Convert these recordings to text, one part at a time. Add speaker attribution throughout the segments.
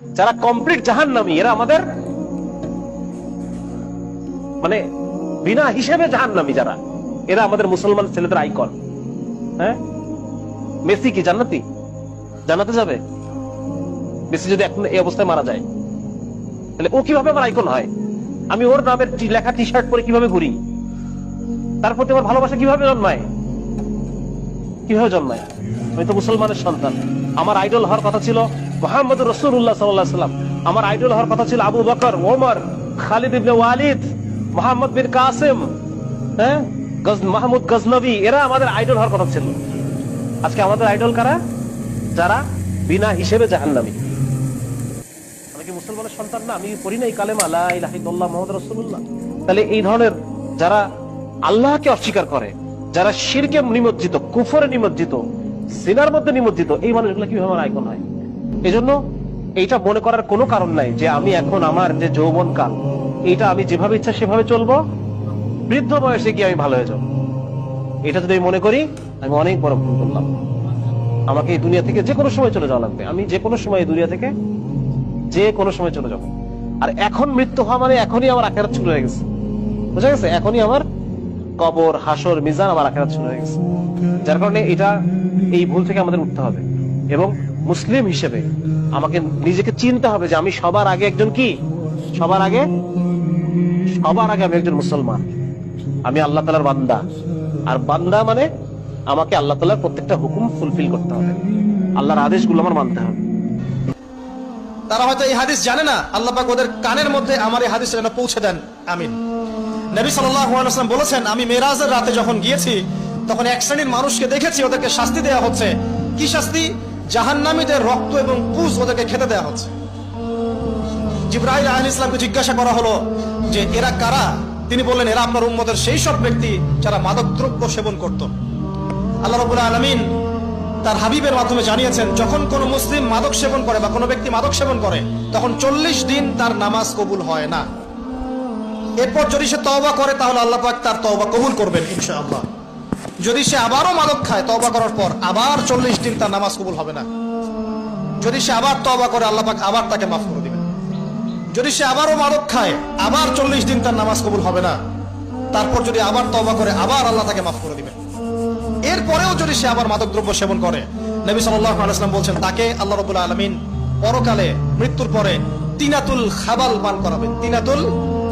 Speaker 1: যারা কমপ্লিট জাহান্নামী, এরা আমাদের মানে বিনা হিসেবে জাহান্নামী যারা। এরা আমাদের মুসলমান ছেলেদের আইকন হ্যাঁ? মেসি কি, জান্নাতি? জান্নাতে যাবে? মেসি যদি এখন এই অবস্থায় মারা যায়, তাহলে ও কীভাবে আমার আইকন হয়? আমি ওর নামের লেখা টি শার্ট পরে কীভাবে ঘুরি? তার প্রতি আমার ভালোবাসা কীভাবে জন্মায়? কীভাবে জন্মায়? আমি তো মুসলমানের সন্তান। আমার আইডল হওয়ার কথা ছিল মোহাম্মদ রসুল্লাহ সাল্লাম আমার আইডল হওয়ার কথা ছিল আবু বকর, ওমর, খালিদ ইবনে ওয়ালিদ, মোহাম্মদ বিন কাসেম হ্যাঁ? মাহমুদ গজনবী, এরা আমাদের আইডল হওয়ার কথা ছিল। আজকে আমাদের আইডল কারা? যারা বিনা হিসেবে জাহান্নামী। মুসলমানের সন্তান না? আমি পড়ি কালেমা, লা ইলাহা ইল্লাল্লাহ মুহাম্মাদুর তাহলে এই ধরনের যারা আল্লাহকে অস্বীকার করে, যারা শিরকে নিমজ্জিত, কুফরে নিমজ্জিত, সিনার মধ্যে নিমজ্জিত, এই হয়? এজন্য এইটা মনে করার কোনো কারণ নাই যে আমি এখন আমার যে যৌবন কাল, এইটা আমি যেভাবে ইচ্ছা সেভাবে চলবো। বৃদ্ধ বয়সে গিয়ে আমি ভালো হয়ে যাব। এটা যদি আমি মনে করি, আমি অনেক বড় ভুল করলাম। আমাকে এই দুনিয়া থেকে যে কোনো সময় চলে যাওয়া লাগবে। আমি যে কোনো সময় এই দুনিয়া থেকে যে কোনো সময় চলে যাব। আর এখন মৃত্যু হওয়া মানে এখনই আমার আখেরাত শুরু হয়ে গেছে। বুঝা গেছে? এখনই আমার কবর, হাসর, মিজান আমার আখেরাত শুরু হয়ে গেছে। যার কারণে এটা এই ভুল থেকে আমাদের উঠতে হবে। এবং মুসলিম হিসেবে আমাকে নিজেকে চিনতে হবে যে আমি সবার আগে একজন কি? সবার আগে? সবার আগে আমি একজন মুসলমান। আমি আল্লাহ তালার বান্দা। আর বান্দা মানে আমাকে আল্লাহ তালার প্রত্যেকটা হুকুম ফুলফিল করতে হবে। আল্লাহর আদেশগুলো আমার মানতে হবে।
Speaker 2: তারা হয়তো এই হাদিস জানে না। আল্লাহ পাক ওদের কানের মধ্যে আমার এই হাদিস পৌঁছে দেন। আমিন। নবী সাল্লাম বলেছেন, আমি মেরাজের রাতে যখন গিয়েছি, তখন এক শ্রেণির মানুষকে দেখেছি, ওদেরকে শাস্তি দেওয়া হচ্ছে। কি শাস্তি? জাহান্নামীদের রক্ত এবং পুজ ওদেরকে খেতে দেওয়া হচ্ছে। জিব্রাহিল আহ ইসলামকে জিজ্ঞাসা করা হলো যে, এরা কারা? তিনি বললেন, এরা আপনার উম্মদের সেই সব ব্যক্তি যারা মাদকদ্রব্য সেবন করত। আল্লাহ রবুল্লাহ আলমিন তার হাবিবের মাধ্যমে জানিয়েছেন, যখন কোনো মুসলিম মাদক সেবন করে বা কোনো ব্যক্তি মাদক সেবন করে, তখন চল্লিশ দিন তার নামাজ কবুল হয় না। এরপর যদি সে তওবা করে, তাহলে আল্লাহ পাক তার তওবা কবুল করবেন, ইনশাআল্লাহ। যদি সে আবারও মাদক খায়, তওবা করার পর আবার চল্লিশ দিন তার নামাজ কবুল হবে না। যদি সে আবার তওবা করে আল্লাপাক আবার তাকে মাফ করে দিবেন। যদি সে আবারও মাদক খায়, আবার চল্লিশ দিন তার নামাজ কবুল হবে না, তারপর যদি আবার তওবা করে, আবার আল্লাহ তাকে মাফ করে দিবেন। এরপরেও যদি সে আবার মাদক দ্রব্য সেবন করে, নবী সাল্লাম বলছেন, তাকে আল্লাহ রবুল্লা আলমিন পরকালে মৃত্যুর পরে তিনাতুল খাবাল পান করাবেন। তিনাতুল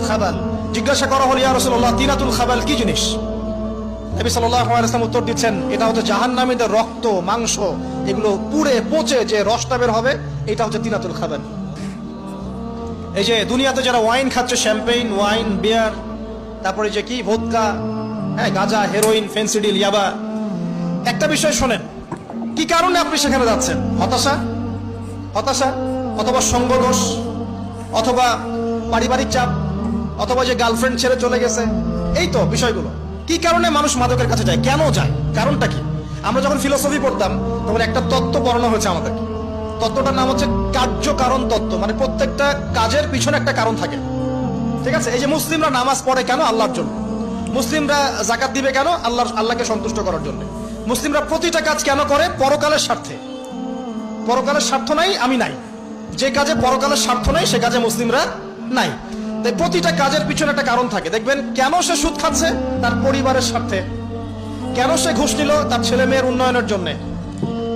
Speaker 2: খাবাল। জিজ্ঞাসা করা হল, ইয়া রসুল্লাহ তিনাতুল খাবাল কি জিনিস? নবী সাল্লাম উত্তর দিচ্ছেন, এটা হচ্ছে জাহান্নামীদের রক্ত, মাংস, এগুলো পুড়ে পচে যে রসটা বের হবে, এটা হচ্ছে তিনাতুল খাবেন এই যে দুনিয়াতে যারা ওয়াইন খাচ্ছে, শ্যাম্পেইন, ওয়াইন, বিয়ার, তারপরে যে কি, ভোদকা হ্যাঁ গাঁজা, হেরোইন, ফেন্সিডিল, ইয়াবা। একটা বিষয় শোনেন, কি কারণে আপনি সেখানে যাচ্ছেন? হতাশা? হতাশা? অথবা সঙ্গদোষ? অথবা পারিবারিক চাপ? অথবা যে গার্লফ্রেন্ড ছেড়ে চলে গেছে? এই তো বিষয়গুলো। কি কারণে মানুষ মাদকের কাছে যায়? কেন যায়? কারণটা কি? আমরা যখন ফিলোসফি পড়তাম, তখন একটা তত্ত্ব পড়ানো হয়েছে আমাদেরকে। তত্ত্বটার নাম হচ্ছে কার্য কারণ তত্ত্ব। মানে প্রত্যেকটা কাজের পিছনে একটা কারণ থাকে। ঠিক আছে? এই যে মুসলিমরা নামাজ পড়ে কেন? আল্লাহর জন্য। মুসলিমরা জাকাত দিবে কেন? আল্লাহ আল্লাহকে সন্তুষ্ট করার জন্য। মুসলিমরা প্রতিটা কাজ কেন করে? পরকালের স্বার্থে। পরকালের স্বার্থ নাই, আমি নাই। যে কাজে পরকালের স্বার্থ নাই, সে কাজে মুসলিমরা নাই। তাই প্রতিটা কাজের পিছনে একটা কারণ থাকে। দেখবেন, কেন সে সুদ খাচ্ছে? তার পরিবারের স্বার্থে। কেন সে ঘুষ নিল? তার ছেলে মেয়ের উন্নয়নের জন্য।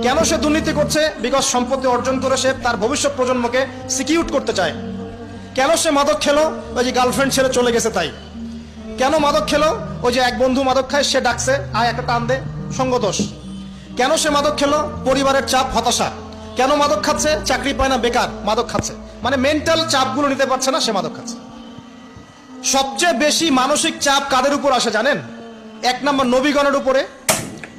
Speaker 2: কেন সে দুর্নীতি করছে? বিকজ সম্পত্তি অর্জন করে সে তার ভবিষ্যৎ প্রজন্মকে সিকিউর করতে চায়। কেন সে মাদক খেলো? ওই যে গার্লফ্রেন্ড ছেড়ে চলে গেছে তাই। কেন মাদক খেলো? ওই যে এক বন্ধু মাদক খায়, সে ডাকছে, আয়, একটা টান দে। সঙ্গদোষ। কেন সে মাদক খেলো? পরিবারের চাপ, হতাশা। কেন মাদক খাচ্ছে? চাকরি পায় না, বেকার, মাদক খাচ্ছে। মানে মেন্টাল চাপগুলো নিতে পারছে না, সে মাদক খাচ্ছে। সবচেয়ে বেশি মানসিক চাপ কাদের উপর আসে জানেন? এক নম্বর নবীগণের উপরে,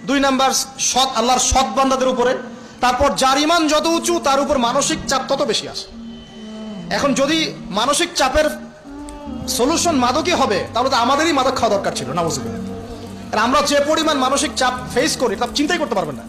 Speaker 2: দুই নাম্বার সৎ, আল্লাহর সৎ বান্দাদের উপরে, তারপর যার ইমান যত উঁচু, তার উপর মানসিক চাপ তত বেশি আসে। এখন যদি মানসিক চাপের সলিউশন মাদকই হবে, তাহলে তো আমাদেরই মাদক খাওয়া দরকার ছিল নামজিবিল্লাহ আর আমরা যে পরিমাণ মানসিক চাপ ফেস করি তা চিন্তাই করতে পারবেন না।